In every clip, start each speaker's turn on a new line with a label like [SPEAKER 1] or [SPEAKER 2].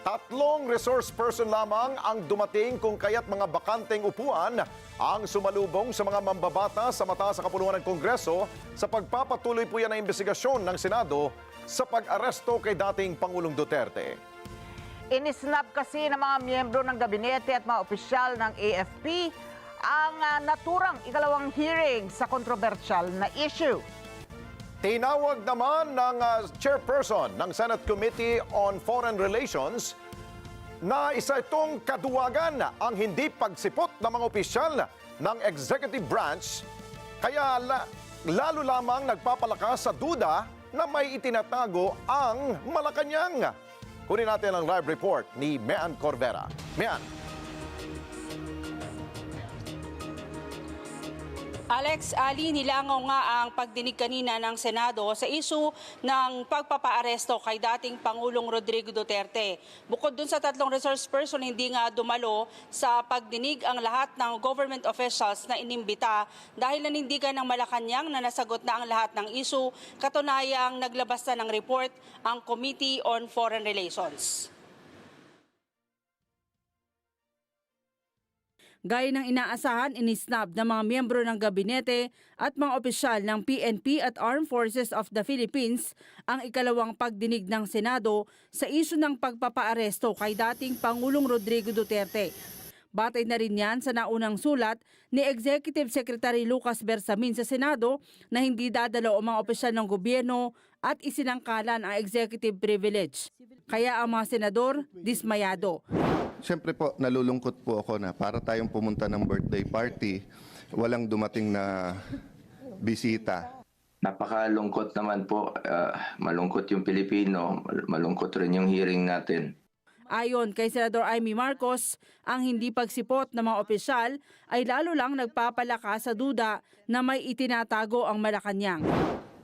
[SPEAKER 1] Tatlong resource person lamang ang dumating kung kaya't mga bakanteng upuan ang sumalubong sa mga mambabata sa mata sa kapulungan ng Kongreso sa pagpapatuloy po yan ng investigasyon ng Senado sa pag-aresto kay dating Pangulong Duterte.
[SPEAKER 2] Inisnap kasi ng mga miyembro ng gabinete at mga opisyal ng AFP ang ah, naturang ikalawang hearing sa kontrobersyal na issue.
[SPEAKER 1] Tinawag naman ng ah, chairperson ng Senate Committee on Foreign Relations na isa itong kaduwagan ang hindi pagsipot ng mga opisyal ng executive branch kaya la- lalo lamang nagpapalakas sa duda na may itinatago ang Malacanang. Kunin natin ang live report ni Mean Corvera. Mean.
[SPEAKER 3] Alex, Ali, nilangaw nga ang pagdinig kanina ng Senado sa isu ng pagpapaaresto kay dating Pangulong Rodrigo Duterte. Bukod dun sa tatlong resource person, hindi nga dumalo sa pagdinig ang lahat ng government officials na inimbita dahil nanindigan ng Malacanang na nasagot na ang lahat ng isu, katunayang naglabas na ng report ang Committee on Foreign Relations. Gaya ng inaasahan, inisnab ng mga miyembro ng gabinete at mga opisyal ng PNP at Armed Forces of the Philippines ang ikalawang pagdinig ng Senado sa isyu ng pagpapaaresto kay dating Pangulong Rodrigo Duterte. Batay na rin yan sa naunang sulat ni Executive Secretary Lucas Bersamin sa Senado na hindi dadalo ang mga opisyal ng gobyerno at isinangkalan ang executive privilege. Kaya ang mga senador dismayado.
[SPEAKER 4] Siyempre po, nalulungkot po ako na para tayong pumunta ng birthday party, walang dumating na bisita.
[SPEAKER 5] Napakalungkot naman po. Ah, malungkot yung Pilipino, mal- malungkot rin yung hearing natin.
[SPEAKER 3] Ayon kay Senador Amy Marcos, ang hindi pagsipot ng mga opisyal ay lalo lang nagpapalakas sa duda na may itinatago ang Malacanang.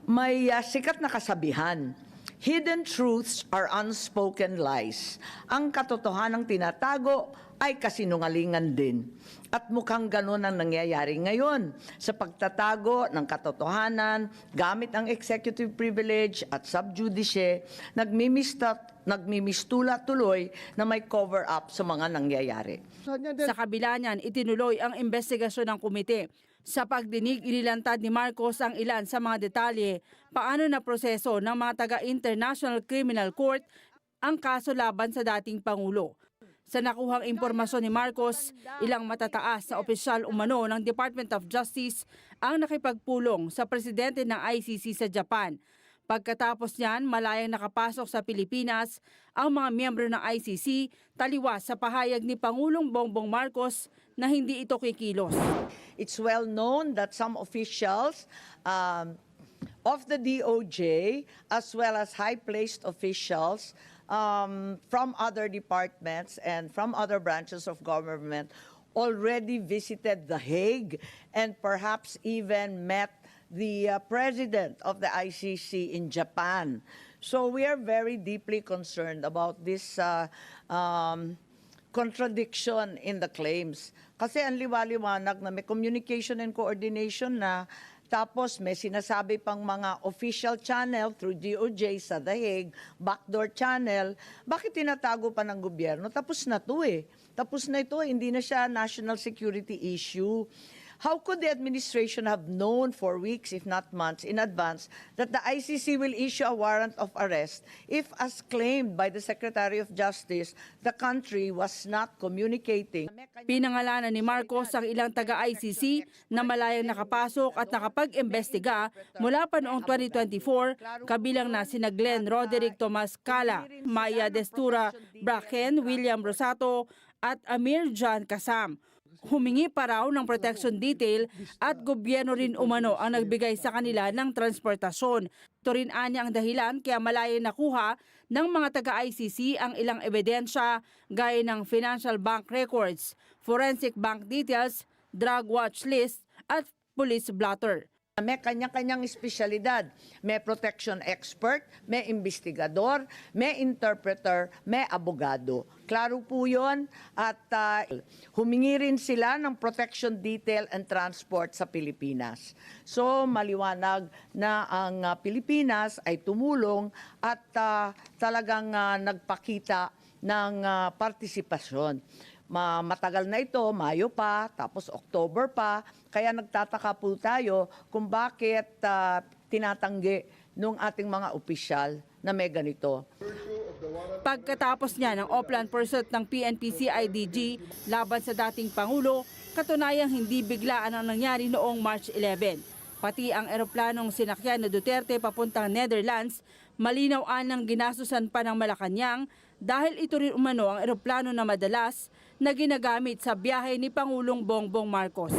[SPEAKER 6] May uh, sikat na kasabihan, hidden truths are unspoken lies. Ang katotohanang tinatago ay kasinungalingan din. At mukhang ganun ang nangyayari ngayon sa pagtatago ng katotohanan gamit ang executive privilege at subjudice, nagmimista, nagmimistula tuloy na may cover-up sa mga nangyayari.
[SPEAKER 3] Sa kabila niyan, itinuloy ang investigasyon ng komite. Sa pagdinig, inilantad ni Marcos ang ilan sa mga detalye paano na proseso ng mga taga-International Criminal Court ang kaso laban sa dating Pangulo. Sa nakuhang impormasyon ni Marcos, ilang matataas na opisyal umano ng Department of Justice ang nakipagpulong sa presidente ng ICC sa Japan. Pagkatapos niyan, malayang nakapasok sa Pilipinas ang mga miyembro ng ICC taliwas sa pahayag ni Pangulong Bongbong Marcos na hindi ito kikilos.
[SPEAKER 6] It's well known that some officials um, of the DOJ, as well as high-placed officials um, from other departments and from other branches of government, already visited The Hague and perhaps even met the uh, president of the ICC in Japan. So we are very deeply concerned about this uh, um, contradiction in the claims. Kasi ang liwaliwanag na may communication and coordination na tapos may sinasabi pang mga official channel through DOJ sa The Hague, backdoor channel, bakit tinatago pa ng gobyerno? Tapos na to eh. Tapos na ito, hindi na siya national security issue. How could the administration have known for weeks, if not months, in advance that the ICC will issue a warrant of arrest if, as claimed by the Secretary of Justice, the country was not communicating?
[SPEAKER 3] Pinangalanan ni Marcos ang ilang taga-ICC na malayang nakapasok at nakapag-imbestiga mula pa noong 2024 kabilang na sina Glenn Roderick Tomas Cala, Maya Destura, Bracken, William Rosato at Amir John Kasam. Humingi pa raw ng protection detail at gobyerno rin umano ang nagbigay sa kanila ng transportasyon. Ito rin anya ang dahilan kaya malayo nakuha ng mga taga-ICC ang ilang ebidensya gaya ng financial bank records, forensic bank details, drug watch list at police blotter.
[SPEAKER 6] May kanya-kanyang espesyalidad. May protection expert, may investigador, may interpreter, may abogado. Klaro po yun. At ah, humingi rin sila ng protection detail and transport sa Pilipinas. So maliwanag na ang ah, Pilipinas ay tumulong at ah, talagang ah, nagpakita ng ah, partisipasyon. Ma- matagal na ito, Mayo pa, tapos October pa, kaya nagtataka po tayo kung bakit ah, tinatanggi nung ating mga opisyal na may ganito.
[SPEAKER 3] Pagkatapos niya ng Oplan pursuit ng PNP-CIDG laban sa dating Pangulo, katunayang hindi biglaan ang nangyari noong March 11. Pati ang eroplanong sinakyan na Duterte papuntang Netherlands, malinawan ng ginastusan pa ng Malacanang dahil ito rin umano ang eroplano na madalas na ginagamit sa biyahe ni Pangulong Bongbong Marcos.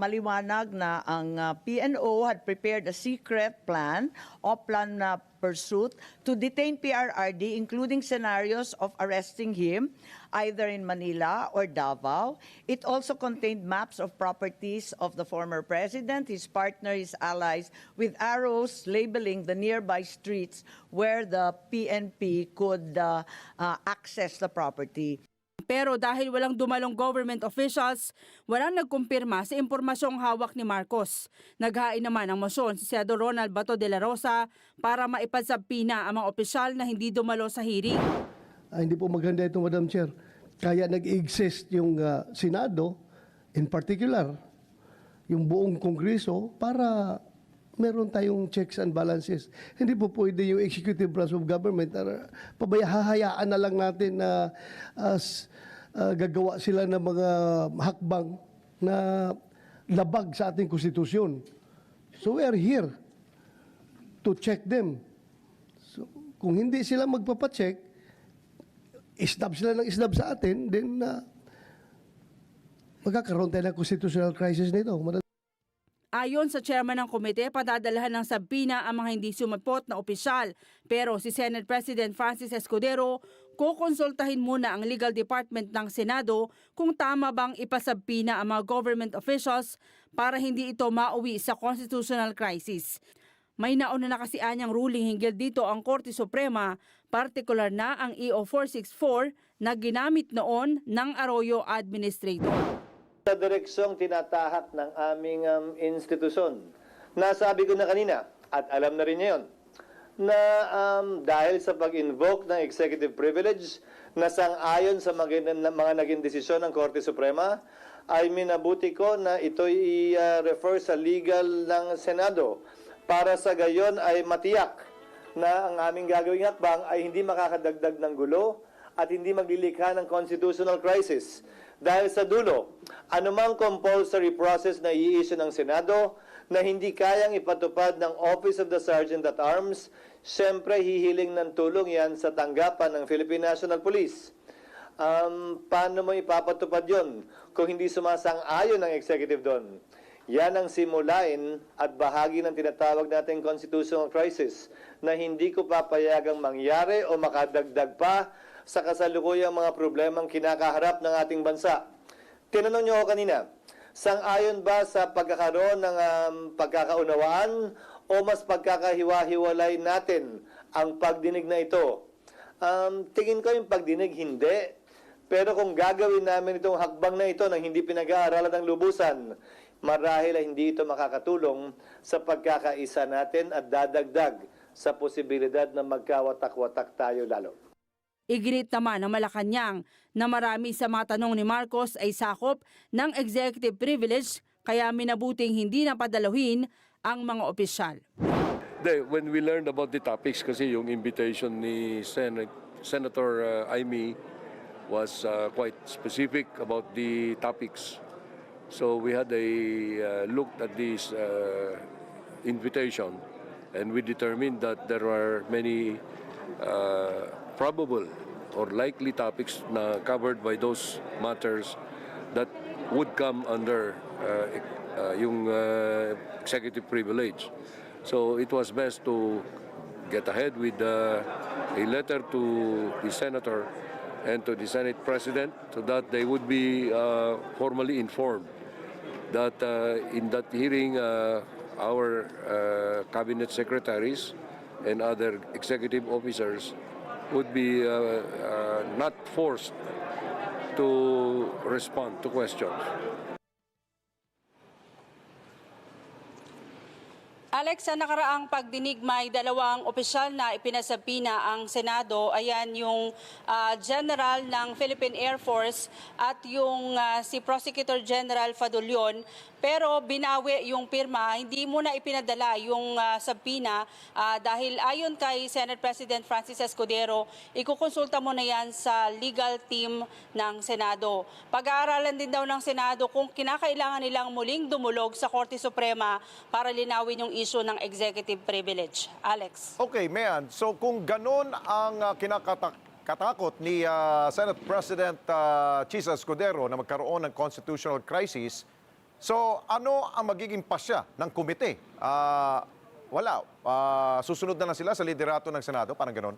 [SPEAKER 6] Maliwanag na ang uh, PNO had prepared a secret plan o plan na pursuit to detain PRRD including scenarios of arresting him either in Manila or Davao. It also contained maps of properties of the former president, his partner, his allies with arrows labeling the nearby streets where the PNP could uh, uh, access the property.
[SPEAKER 3] Pero dahil walang dumalong government officials, walang nagkumpirma sa impormasyong hawak ni Marcos. Naghain naman ng motion si Senador Ronald Bato de la Rosa para maipagsabpina ang mga opisyal na hindi dumalo sa hearing.
[SPEAKER 7] Ah, hindi po maganda ito, Madam Chair. Kaya nag-exist yung ah, Senado, in particular, yung buong Kongreso, para meron tayong checks and balances. Hindi po pwede yung executive branch of government, uh, pabayahahayaan na lang natin na as, ah, gagawa sila ng mga hakbang na labag sa ating konstitusyon. So we are here to check them. So, kung hindi sila magpapacheck, isnab sila ng isnab sa atin, then uh, magkakaroon tayo ng constitutional crisis nito.
[SPEAKER 3] Ayon sa chairman ng komite, padadalahan ng sabina ang mga hindi sumipot na opisyal. Pero si Senate President Francis Escudero, kukonsultahin muna ang legal department ng Senado kung tama bang ipasabpina ang mga government officials para hindi ito mauwi sa constitutional crisis. May nauna na kasi anyang ruling hinggil dito ang Korte Suprema, partikular na ang EO 464 na ginamit noon ng Arroyo Administrator.
[SPEAKER 8] Sa direksyong tinatahak ng aming um, institusyon. Nasabi ko na kanina, at alam na rin niya yun, na um, dahil sa pag-invoke ng executive privilege na sang-ayon sa mga, mga naging desisyon ng Korte Suprema, ay minabuti ko na ito i-refer sa legal ng Senado para sa gayon ay matiyak na ang aming gagawing hakbang ay hindi makakadagdag ng gulo at hindi maglilikha ng constitutional crisis. Dahil sa dulo, anumang compulsory process na i-issue ng Senado na hindi kayang ipatupad ng Office of the Sergeant at Arms, siyempre hihiling ng tulong yan sa tanggapan ng Philippine National Police. Um, paano mo ipapatupad yon kung hindi sumasang-ayon ng executive doon? Yan ang simulain at bahagi ng tinatawag nating constitutional crisis na hindi ko papayagang mangyari o makadagdag pa sa kasalukuyang mga problemang kinakaharap ng ating bansa. Tinanong niyo ako kanina, sang-ayon ba sa pagkakaroon ng um, pagkakaunawaan o mas pagkakahiwa-hiwalay natin ang pagdinig na ito? Um, tingin ko yung pagdinig hindi. Pero kung gagawin namin itong hakbang na ito nang hindi pinag-aaralan ng lubusan, marahil ay hindi ito makakatulong sa pagkakaisa natin at dadagdag sa posibilidad na magkawatak-watak tayo lalo.
[SPEAKER 3] Iginit naman ng Malacanang na marami sa mga tanong ni Marcos ay sakop ng executive privilege kaya minabuting hindi napadaluhin ang mga opisyal.
[SPEAKER 9] When we learned about the topics kasi yung invitation ni Sen- Senator uh, Aimee was uh, quite specific about the topics. So we had a uh, look at this uh, invitation and we determined that there are many uh, probable or likely topics na covered by those matters that would come under uh, ec- uh, yung uh, executive privilege. So it was best to get ahead with uh, a letter to the senator and to the Senate President so that they would be uh, formally informed that uh, in that hearing uh, our uh, cabinet secretaries and other executive officers would be uh, uh, not forced to respond to questions.
[SPEAKER 3] Alex sa nakaraang pagdinig may dalawang opisyal na ipinasabina ang Senado. Ayan yung ah, General ng Philippine Air Force at yung ah, si Prosecutor General Fadulion. Pero binawi yung pirma, hindi muna ipinadala yung ah, sabina ah, dahil ayon kay Senate President Francis Escudero, ikukonsulta mo na yan sa legal team ng Senado. Pag-aaralan din daw ng Senado kung kinakailangan nilang muling dumulog sa Korte Suprema para linawin yung issue ng executive privilege. Alex.
[SPEAKER 1] Okay, Mayan. So kung ganun ang uh, kinakatakot ni ah, Senate President uh, Chisa Escudero na magkaroon ng constitutional crisis, so ano ang magiging pasya ng komite? Ah, wala. Ah, susunod na lang sila sa liderato ng Senado, parang ganun.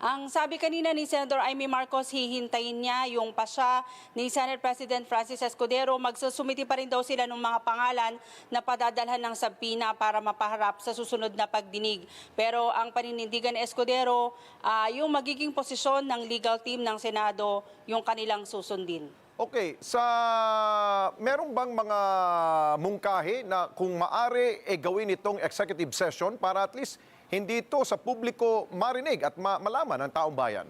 [SPEAKER 3] Ang sabi kanina ni Senator Amy Marcos, hihintayin niya yung pasya ni Senate President Francis Escudero. Magsusumiti pa rin daw sila ng mga pangalan na padadalhan ng sabpina para mapaharap sa susunod na pagdinig. Pero ang paninindigan ni Escudero, ah, yung magiging posisyon ng legal team ng Senado, yung kanilang susundin.
[SPEAKER 1] Okay, sa meron bang mga mungkahi na kung maari e gawin itong executive session para at least hindi ito sa publiko marinig at ma- malaman ng taong bayan?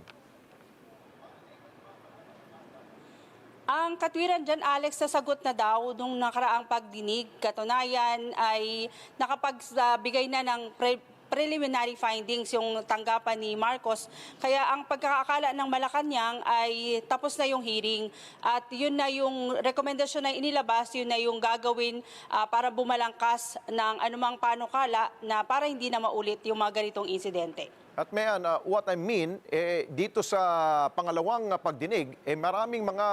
[SPEAKER 3] Ang katwiran dyan, Alex, sasagot na daw nung nakaraang pagdinig. Katunayan ay nakapagbigay na ng pre- preliminary findings yung tanggapan ni Marcos. Kaya ang pagkakakala ng Malacanang ay tapos na yung hearing. At yun na yung rekomendasyon na inilabas, yun na yung gagawin ah, para bumalangkas ng anumang panukala na para hindi na maulit yung mga ganitong insidente.
[SPEAKER 1] At mayan, uh, what I mean, eh, dito sa pangalawang uh, pagdinig, eh, maraming mga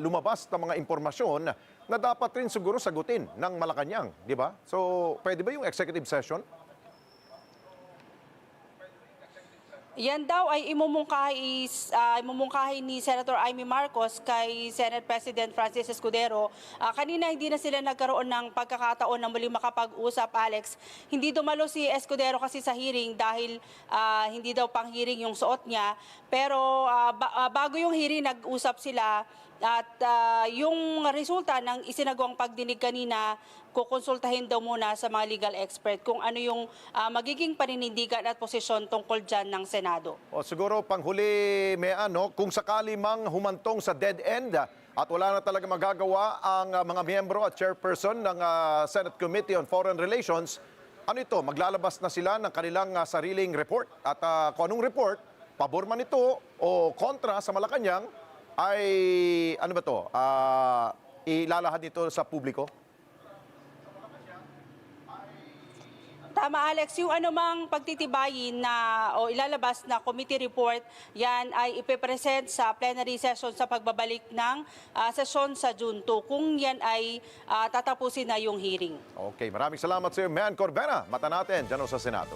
[SPEAKER 1] lumabas na mga impormasyon na dapat rin siguro sagutin ng Malacanang, di ba? So, pwede ba yung executive session?
[SPEAKER 3] Yan daw ay imumungkahi, ah, imumungkahi ni Senator Amy Marcos kay Senate President Francis Escudero. Ah, kanina hindi na sila nagkaroon ng pagkakataon na muli makapag-usap, Alex. Hindi dumalo si Escudero kasi sa hearing dahil ah, hindi daw pang hearing yung suot niya. Pero ah, ba- ah, bago yung hearing, nag-usap sila at ah, yung resulta ng isinagawang pagdinig kanina, kukonsultahin daw muna sa mga legal expert kung ano yung ah, magiging paninindigan at posisyon tungkol dyan ng Senado.
[SPEAKER 1] O siguro panghuli, may ano, kung sakali mang humantong sa dead end uh, at wala na talaga magagawa ang uh, mga miyembro at chairperson ng uh, Senate Committee on Foreign Relations, ano ito, maglalabas na sila ng kanilang uh, sariling report. At uh, kung anong report, pabor man ito o kontra sa Malacanang, ay ano ba to, uh, ilalahad nito sa publiko?
[SPEAKER 3] Tama Alex, yung anumang pagtitibayin na o ilalabas na committee report, yan ay ipepresent sa plenary session sa pagbabalik ng ah, sesyon sa June 2 kung yan ay ah, tatapusin na yung hearing.
[SPEAKER 1] Okay, maraming salamat sa iyo, Man Corbera. Mata natin dyan sa Senado.